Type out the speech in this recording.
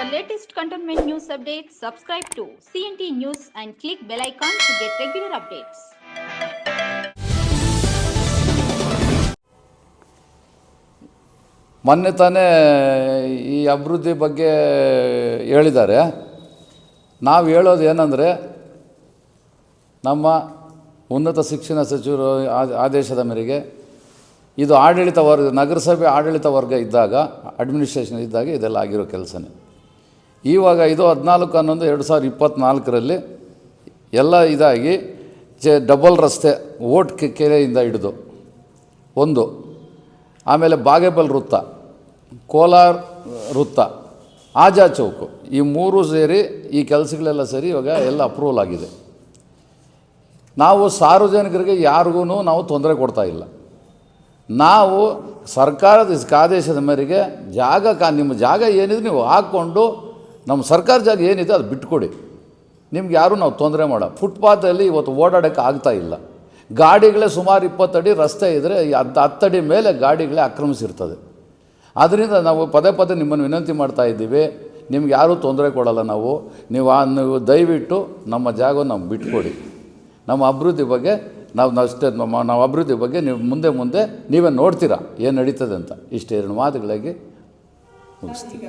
For latest cantonment news updates, subscribe to CNT News and click bell icon to get regular updates. ಮೊನ್ನೆ ತಾನೇ ಈ ಅಭಿವೃದ್ಧಿ ಬಗ್ಗೆ ಹೇಳಿದ್ದಾರೆ ನಾವು ಹೇಳೋದು ಏನಂದರೆ ನಮ್ಮ ಉನ್ನತ ಶಿಕ್ಷಣ ಸಚಿವರು ಆದೇಶದ ಮೇರೆಗೆ ಇದು ಆಡಳಿತ ವರ್ಗ ನಗರಸಭೆ ಆಡಳಿತ ವರ್ಗ ಇದ್ದಾಗ ಅಡ್ಮಿನಿಸ್ಟ್ರೇಷನ್ ಇದ್ದಾಗ ಇದೆಲ್ಲ ಆಗಿರೋ ಕೆಲಸನೇ ಇವಾಗ ಇದು ಹದಿನಾಲ್ಕು ಹನ್ನೊಂದು ಎರಡು ಸಾವಿರದ ಇಪ್ಪತ್ತ್ನಾಲ್ಕರಲ್ಲಿ ಎಲ್ಲ ಇದಾಗಿ ಜೆ ಡಬಲ್ ರಸ್ತೆ ಓಟ್ ಕೆ- ಕೆರೆಯಿಂದ ಹಿಡಿದು ಒಂದು, ಆಮೇಲೆ ಬಾಗೇಬಲ್ ವೃತ್ತ, ಕೋಲಾರ ವೃತ್ತ, ಆಜಾ ಚೌಕು, ಈ ಮೂರು ಸೇರಿ ಈ ಕೆಲಸಗಳೆಲ್ಲ ಸೇರಿ ಇವಾಗ ಎಲ್ಲ ಅಪ್ರೂವಲ್ ಆಗಿದೆ. ನಾವು ಸಾರ್ವಜನಿಕರಿಗೆ ಯಾರಿಗೂ ನಾವು ತೊಂದರೆ ಕೊಡ್ತಾ ಇಲ್ಲ. ನಾವು ಸರ್ಕಾರದ ಆದೇಶದ ಮೇರೆಗೆ ಜಾಗ ಕಾ, ನಿಮ್ಮ ಜಾಗ ಏನಿದೆ ನೀವು ಹಾಕ್ಕೊಂಡು ನಮ್ಮ ಸರ್ಕಾರ ಜಾಗ ಏನಿದೆ ಅದು ಬಿಟ್ಕೊಡಿ. ನಿಮ್ಗೆ ಯಾರೂ ನಾವು ತೊಂದರೆ ಮಾಡೋ ಫುಟ್ಪಾತಲ್ಲಿ ಇವತ್ತು ಓಡಾಡೋಕ್ಕೆ ಆಗ್ತಾ ಇಲ್ಲ. ಗಾಡಿಗಳೇ ಸುಮಾರು ಇಪ್ಪತ್ತಡಿ ರಸ್ತೆ ಇದ್ದರೆ ಹತ್ತು ಹತ್ತಡಿ ಮೇಲೆ ಗಾಡಿಗಳೇ ಆಕ್ರಮಿಸಿರ್ತದೆ. ಆದ್ದರಿಂದ ನಾವು ಪದೇ ಪದೇ ನಿಮ್ಮನ್ನು ವಿನಂತಿ ಮಾಡ್ತಾ ಇದ್ದೀವಿ. ನಿಮ್ಗೆ ಯಾರೂ ತೊಂದರೆ ಕೊಡಲ್ಲ ನಾವು. ನೀವು ಆ ನೀವು ದಯವಿಟ್ಟು ನಮ್ಮ ಜಾಗವನ್ನು ನಾವು ಬಿಟ್ಕೊಡಿ. ನಮ್ಮ ಅಭಿವೃದ್ಧಿ ಬಗ್ಗೆ ನಾವು ನಾವು ಅಷ್ಟೇ ನಾವು ಅಭಿವೃದ್ಧಿ ಬಗ್ಗೆ ನೀವು ಮುಂದೆ ಮುಂದೆ ನೀವೇ ನೋಡ್ತೀರಾ. ಏನು ನಡೀತದೆ ಅಂತ. ಇಷ್ಟೇ ಎರಡು ಮಾತುಗಳಿಗೆ ಮುಗಿಸ್ತೀವಿ